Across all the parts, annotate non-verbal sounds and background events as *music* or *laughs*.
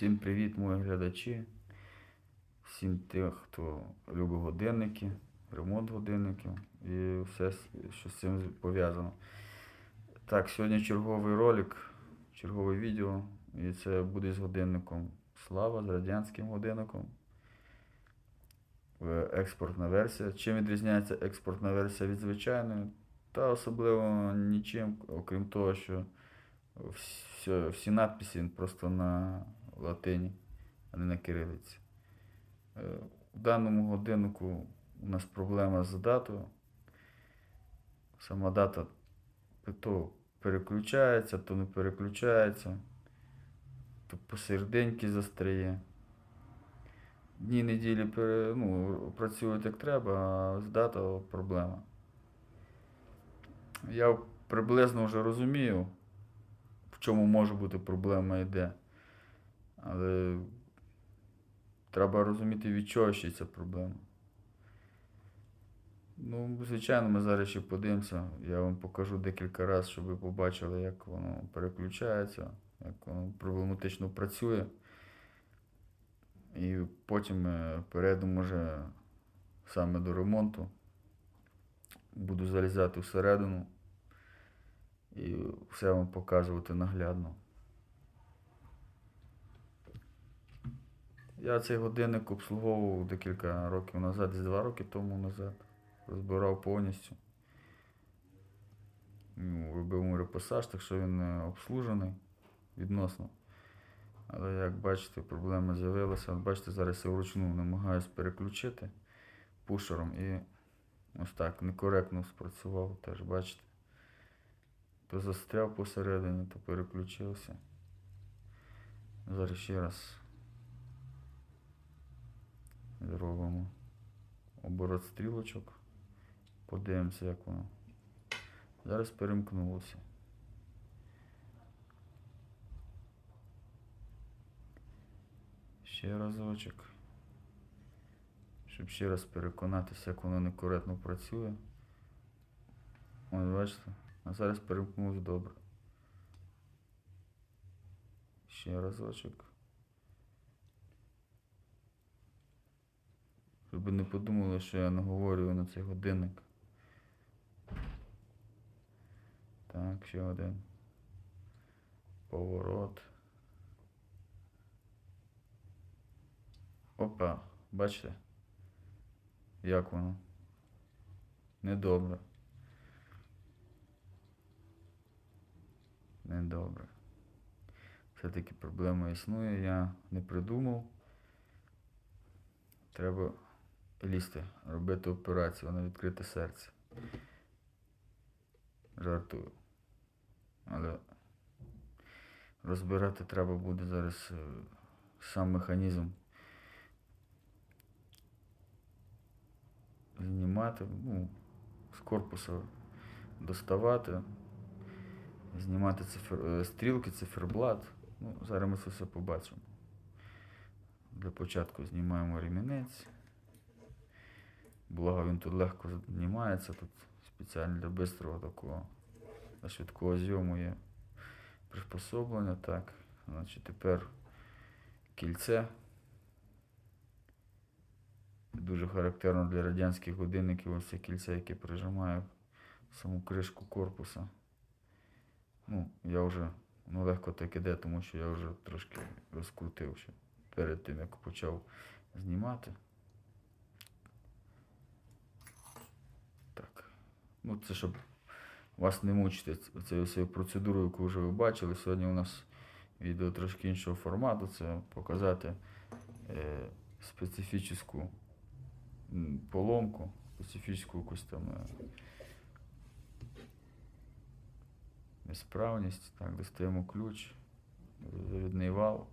Всім привіт, мої глядачі. Всім тих, хто любить годинники, ремонт годинників і все, що з цим пов'язано. Так, сьогодні черговий ролик, чергове відео. І це буде з годинником Слава, з радянським годинником. Е, Експортна версія. Чим відрізняється експортна версія від звичайної? Та особливо нічим, окрім того, що всі, всі надписи просто на латині, а не на кирилиці. Е, В даному годиннику у нас проблема з датою. Сама дата то переключається, то не переключається, то посерединки застряє. Дні неділі ну, працюють як треба, а з дата проблема. Я приблизно вже розумію, в чому може бути проблема і де. Але треба розуміти, від чого ще ця проблема. Ну, звичайно, ми зараз ще подивимося. Я вам покажу декілька разів, щоб ви побачили, як воно переключається, як воно проблематично працює. І потім перейдемо вже саме до ремонту. Буду залізати всередину і все вам показувати наглядно. Я цей годинник обслуговував декілька років назад, десь два роки тому назад. Розбирав повністю. Ну, робив йому репасаж, так що він е, обслужений відносно. Але як бачите, проблема з'явилася. Бачите, зараз я вручну намагаюся переключити пушером і ось так некоректно спрацював, теж бачите. То застряв посередині, то переключився. Зараз ще раз зробимо оборот стрілочок. Подивимося, як воно. Зараз перемкнулося. Ще разочок. Щоб ще раз переконатися, як воно некоректно працює. Ось бачите. А зараз перемкнулося добре. Ще разочок. Щоб не подумали, що я наговорюю на цей годинник. Так, ще один. Поворот. Опа, бачите? Як воно? Недобре. Недобре. Все-таки проблема існує, я не придумав. Треба лізти, робити операцію на відкрите серце. Жартую. Але розбирати треба буде зараз е, сам механізм. Знімати, ну, з корпуса доставати, знімати цифр... е, стрілки, циферблат. Ну, зараз ми це все побачимо. Для початку знімаємо ремінець. Благо він тут легко знімається, тут спеціально для швидкого такого, для швидкого зйому є приспособлення. Так, значить тепер кільце. Дуже характерно для радянських годинників ось це кільце, яке прижимає саму кришку корпуса. Ну, я вже ну, легко так іде, тому що я вже трошки розкрутив ще перед тим, як почав знімати. Так. Ну, це щоб вас не мучити цією процедурою, яку вже ви бачили. Сьогодні у нас відео трошки іншого формату. Це показати е, специфічну поломку, специфічну якусь там е, несправність. Так, достаємо ключ, завідний вал.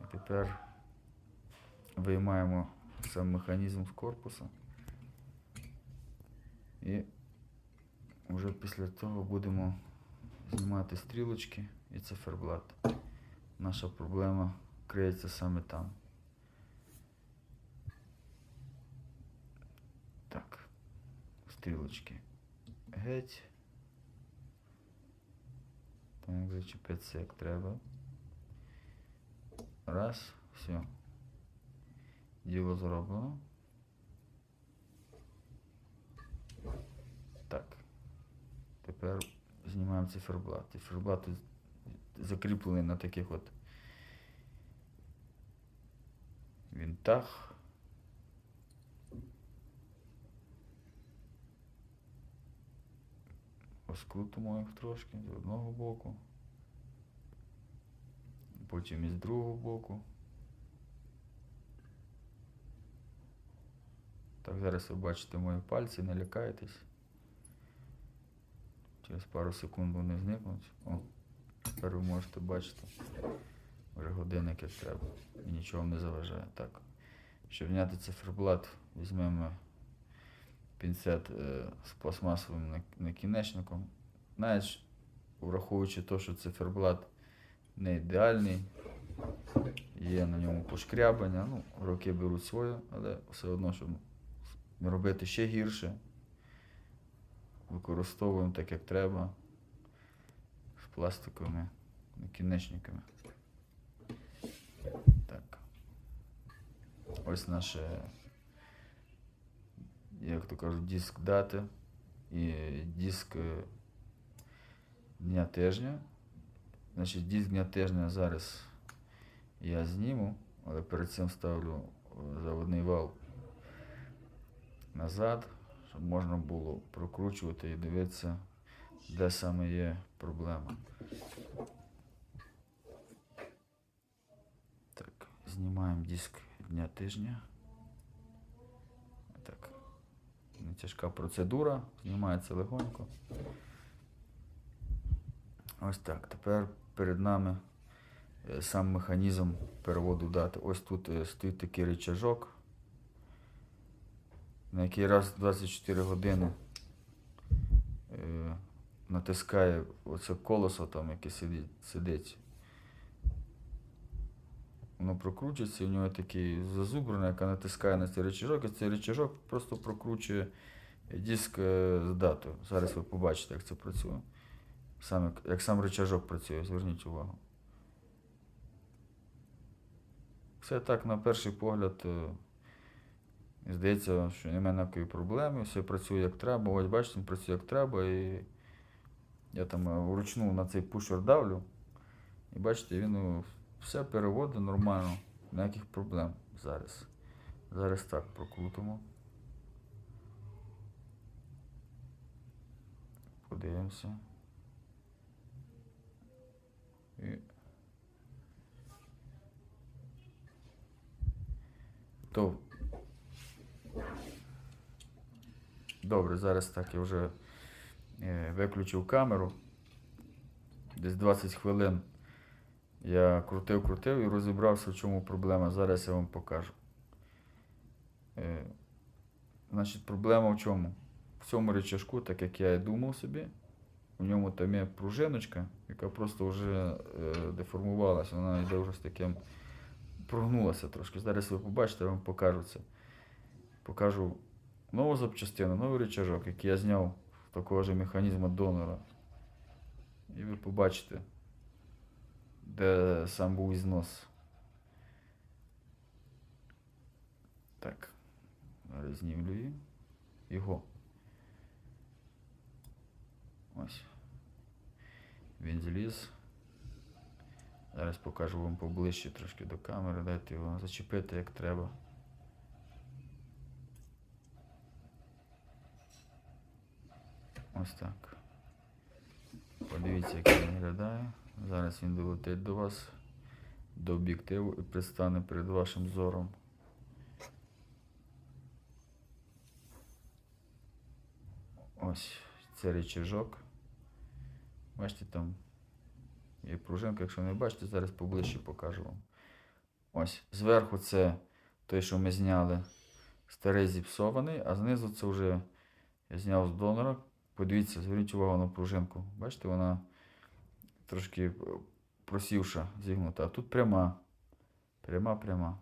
І тепер виймаємо сам механізм з корпуса. І вже після того будемо знімати стрілочки і циферблат. Наша проблема криється саме там. Так, стрілочки геть. Так. зачепитися як треба. Раз, все. Діло зроблено. Так. Тепер знімаємо циферблат. Циферблат закріплений на таких от вінтах. Розкрутимо їх трошки з одного боку. Потім із другого боку. Так, зараз ви бачите мої пальці, не лякайтесь. Через пару секунд вони зникнуть. О, тепер ви можете бачити вже годинник як треба. І нічого не заважає. Так. Щоб зняти циферблат, візьмемо пінцет е, з пластмасовим накінечником. Навіть враховуючи те, що циферблат не ідеальний, є на ньому пошкрябання, ну, роки беруть своє, але все одно, щоб не робити ще гірше, використовуємо так, як треба, з пластиковими накінечниками. Так. Ось наше, як то кажуть, диск дати і диск е, дня тижня. Значить, диск дня тижня зараз я зніму, але перед цим ставлю е, заводний вал назад, щоб можна було прокручувати і дивитися, де саме є проблема. Так, знімаємо диск дня тижня. Так. Не тяжка процедура, знімається легонько. Ось так. Тепер перед нами е, сам механізм переводу дати. Ось тут е, стоїть такий рычажок, на який раз в 24 години е, натискає оце колесо там, яке сидить, сидить. Воно прокручується, і в нього такий зазубрина, яка натискає на цей рычажок, і цей рычажок просто прокручує диск е, з датою. Зараз ви побачите, як це працює. Сам, як, як сам рычажок працює, зверніть увагу. Все так, на перший погляд, е, здається, що немає ніякої проблеми, все працює як треба. Ось бачите, працює як треба. І я там е, вручну на цей пушер давлю. І бачите, він е, все переводить нормально, ніяких проблем зараз. Зараз так прокрутимо. Подивимося. І... То... Добре, зараз так я вже е, виключив камеру. Десь 20 хвилин я крутив-крутив і розібрався, в чому проблема. Зараз я вам покажу. Е, значить, проблема в чому? В цьому рычажку, так як я і думав собі, у ньому там є пружиночка, яка просто вже е, деформувалася, вона йде вже з таким прогнулася трошки. Зараз ви побачите, я вам покажу це. Покажу нову запчастину, новий рычажок, який я зняв такого ж механізму донора. І ви побачите, де сам був ізнос. Так, знімлю його. Ось. Він зліз. Зараз покажу вам поближче трошки до камери, дайте його зачепити як треба. Ось так. Подивіться, як він виглядає. Зараз він долетить до вас, до об'єктиву і предстане перед вашим зором. Ось це рычажок. Бачите, там є пружинка, якщо не бачите, зараз поближче покажу вам. Ось, зверху це той, що ми зняли, старий зіпсований, а знизу це вже я зняв з донора. Подивіться, зверніть увагу на пружинку. Бачите, вона трошки е, просівша, зігнута. А тут пряма. Пряма-пряма.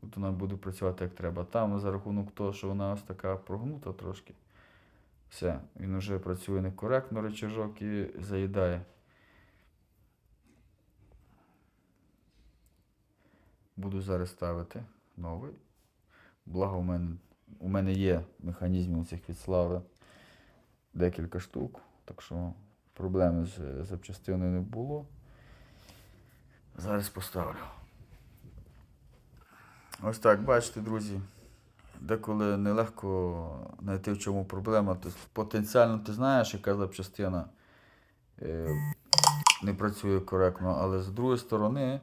Тут вона буде працювати як треба. Там за рахунок того, що вона ось така прогнута трошки. Все, він вже працює некоректно речажок і заїдає. Буду зараз ставити новий. Благо у мене у мене є механізм у цих відслави декілька штук, так що проблеми з запчастиною не було. Зараз поставлю. Ось так, бачите, друзі. Деколи нелегко знайти в чому проблема. Тобто потенціально ти знаєш, яка запчастина е, не працює коректно, але з другої сторони,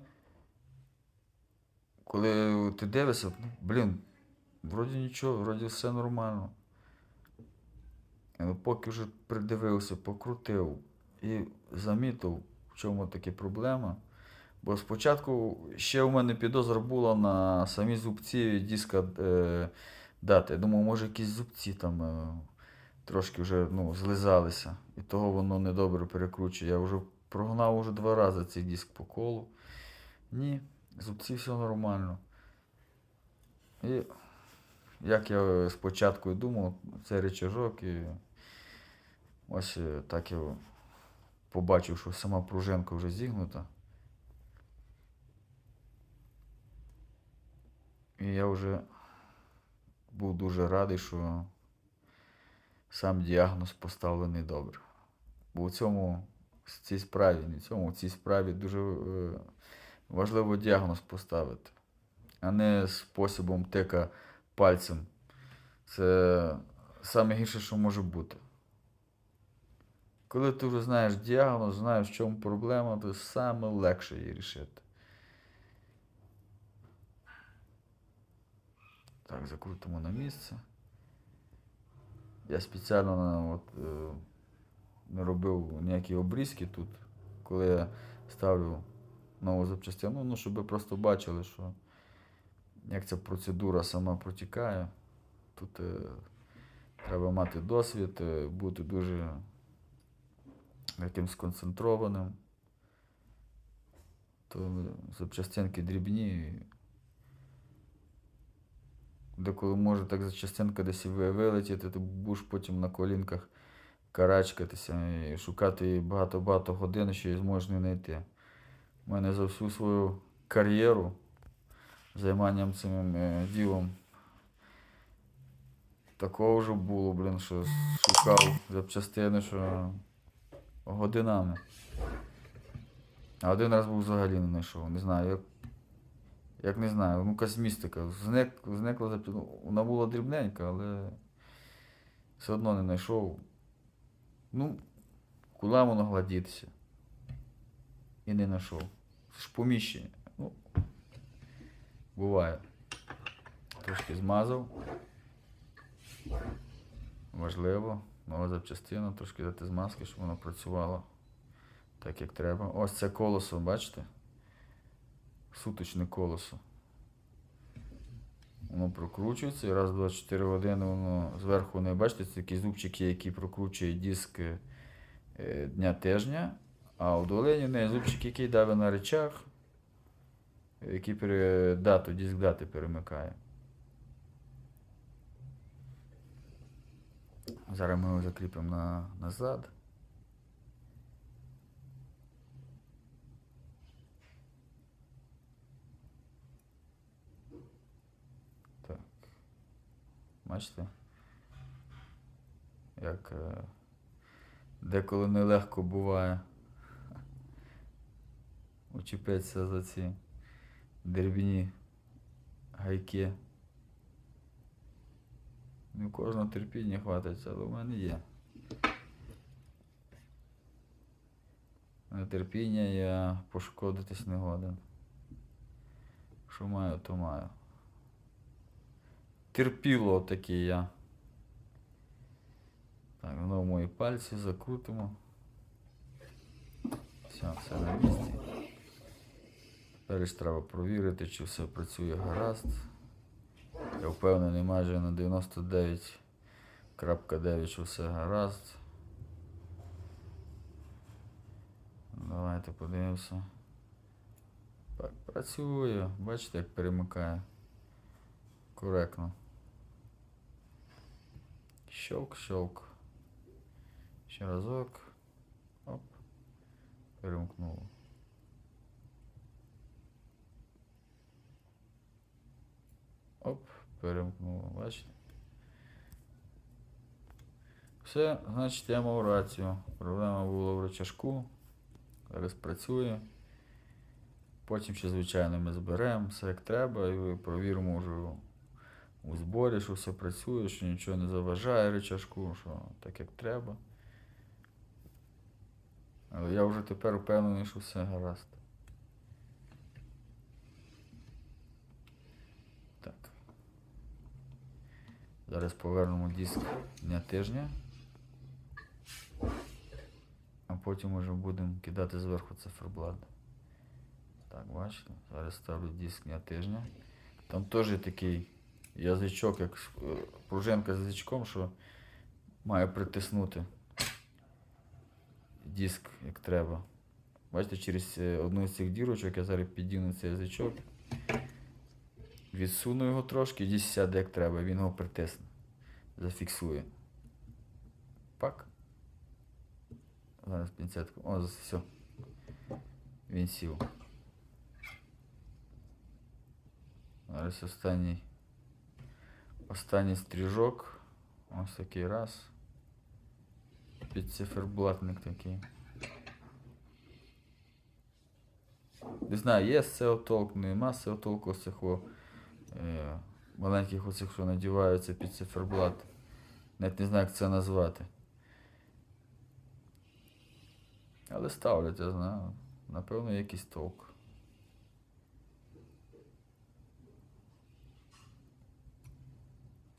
коли ти дивишся, блін, вроді нічого, вроді все нормально. Але поки вже придивився, покрутив і замітив, в чому такі проблема. Бо спочатку ще у мене підозра була на самі зубці диска е, дати. Я думав, може якісь зубці там е, трошки вже ну, злизалися. І того воно недобре перекручує. Я вже прогнав уже два рази цей диск по колу. Ні, зубці все нормально. І як я спочатку думав, це речажок і ось е, так я побачив, що сама пружинка вже зігнута. І я вже був дуже радий, що сам діагноз поставлений добре. Бо у цьому в цій справі, не в цьому, в цій справі дуже е, важливо діагноз поставити, а не способом тика пальцем. Це саме гірше, що може бути. Коли ти вже знаєш діагноз, знаєш, в чому проблема, то саме легше її рішити. Так, закрутимо на місце. Я спеціально от, е, не робив ніякі обрізки тут, коли я ставлю нову запчастину, ну, щоб ви просто бачили, що як ця процедура сама протікає. Тут е, треба мати досвід, е, бути дуже яким сконцентрованим. То запчастинки дрібні. Деколи може так запчастинка десь і вилетіти, ти будеш потім на колінках карачкатися і шукати багато-багато годин, що її зможеш не знайти. У мене за всю свою кар'єру займанням цим е, ділом такого вже було, блін, що шукав запчастини, що годинами. А один раз був взагалі не знайшов. Не знаю, як, як не знаю, ну якась містика. Зник, зникла запчастина. Вона була дрібненька, але все одно не знайшов. Ну, куди воно гладітися? І не знайшов. Це ж поміщення. Ну, буває. Трошки змазав. Важливо. Нова запчастина, трошки дати змазки, щоб воно працювало так, як треба. Ось це колесо, бачите? Суточне колесо. Воно прокручується і раз в 24 години воно зверху не бачите, це такі зубчики, які прокручують диск е, дня тижня, а в долині в неї зубчик, який дави на речах, який дату, диск дати перемикає. Зараз ми його закріпимо на, назад. Так. Бачите? Як е, деколи нелегко буває *laughs* учепитися за ці деревні гайки. Не у кожного терпіння хватиться, але в мене є. На терпіння я пошкодитись не годен. Що маю, то маю. Терпіло таке я. Так, знову мої пальці закрутимо. Все, все на місці. Тепер ж треба провірити, чи все працює гаразд. Я впевнений майже на 99.9, що все гаразд. Давайте подивимося. Так, працює. Бачите, як перемикає. Коректно. Щелк, щелк. Ще разок. Оп. Перемкнуло. Перемкнуло, бачите? Все, значить я мав рацію. Проблема була в рычажку. Зараз працює. Потім ще, звичайно, ми зберемо все як треба і провіримо вже у зборі, що все працює, що нічого не заважає рычажку, що так як треба. Але я вже тепер впевнений, що все гаразд. Так. Зараз повернемо диск дня тижня. А потім вже будемо кидати зверху циферблат. Так, бачите? Зараз ставлю диск дня тижня. Там теж такий язичок, як е, пружинка з язичком, що має притиснути диск як треба. Бачите, через е, одну з цих дірочок я зараз підійну цей язичок. Відсуну його трошки, і десь сяде як треба, він його притисне. Зафіксує. Пак. Зараз пінцетку. О, все. Він сів. Зараз останній. Останній стрижок. Ось такий раз. Під циферблатник такий. Не знаю, є з цього толк, нема з цього толку з цих о, е, маленьких оцих, що надіваються під циферблат. Навіть не знаю, як це назвати. Але ставлять, я знаю. Напевно, якийсь толк.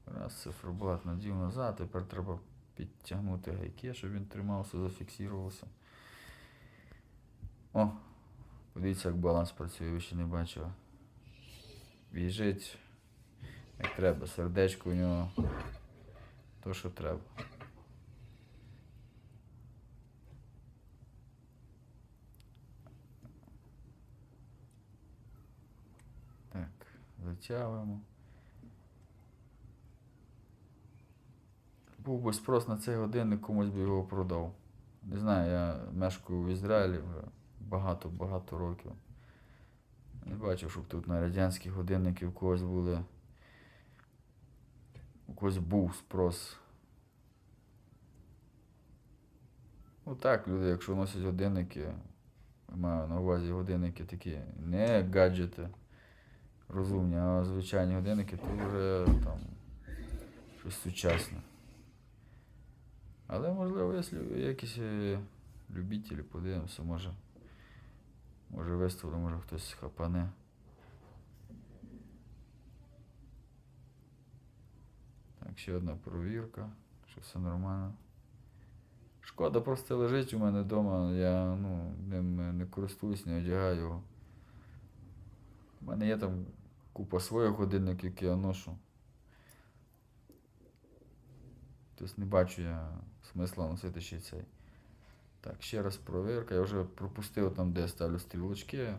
Раз циферблат надів назад, тепер треба підтягнути гайки, щоб він тримався, зафіксувався. О, подивіться, як баланс працює, ви ще не бачили. Біжить, як треба, сердечко у нього то, що треба. Так, затягуємо. Був би спрос на цей годинник, комусь би його продав. Не знаю, я мешкаю в Ізраїлі вже багато-багато років. Не бачив, щоб тут на радянські годинники у когось були. У когось був спрос. Ну так, люди, якщо носять годинники, маю на увазі годинники такі, не гаджети розумні, а звичайні годинники, то вже там щось сучасне. Але можливо, якщо якісь е, любителі подивимося, може. Може виставили, може хтось хапане. Так, ще одна провірка, що все нормально. Шкода просто лежить у мене вдома, я ну, ним не користуюсь, не одягаю його. У мене є там купа своїх годинників, які я ношу. Тобто не бачу я смисла носити ще цей. Так, ще раз провірка. Я вже пропустив там, де ставлю стрілочки.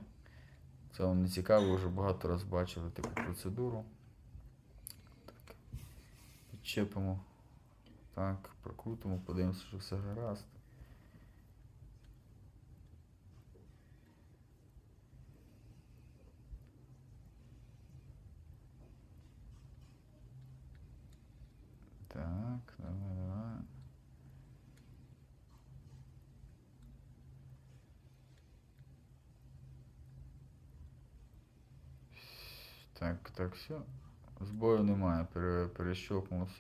Це вам не цікаво, вже багато раз бачили таку процедуру. Так. Підчепимо. Так, прокрутимо, подивимося, що все гаразд. Так, давай, давай. Так, так, все. Збою немає, пере,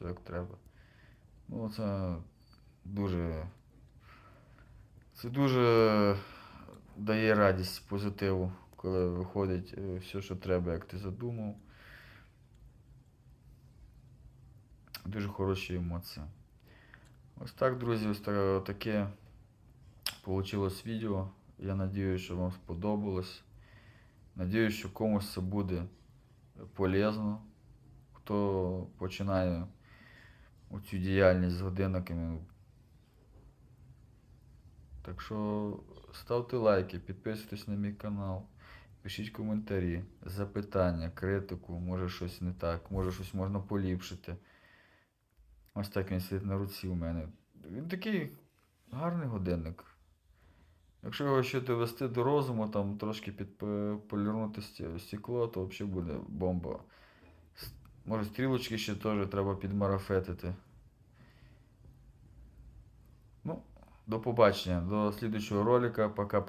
як треба. Ну, це дуже. Це дуже дає радість, позитиву, коли виходить е, все, що треба, як ти задумав. Дуже хороші емоції. Ось так, друзі, ось таке вийшло відео. Я сподіваюся, що вам сподобалось. Надіюсь, що комусь це буде полезно. Хто починає оцю діяльність з годинниками. Так що ставте лайки, підписуйтесь на мій канал, пишіть коментарі, запитання, критику, може щось не так, може щось можна поліпшити. Ось так він сидить на руці у мене. Він такий гарний годинник. Якщо його ще довести до розуму, там трошки підполірнути стекло, то взагалі буде бомба. Може стрілочки ще теж треба підмарафетити. Ну, до побачення. До слідуючого ролика. Пока-пока.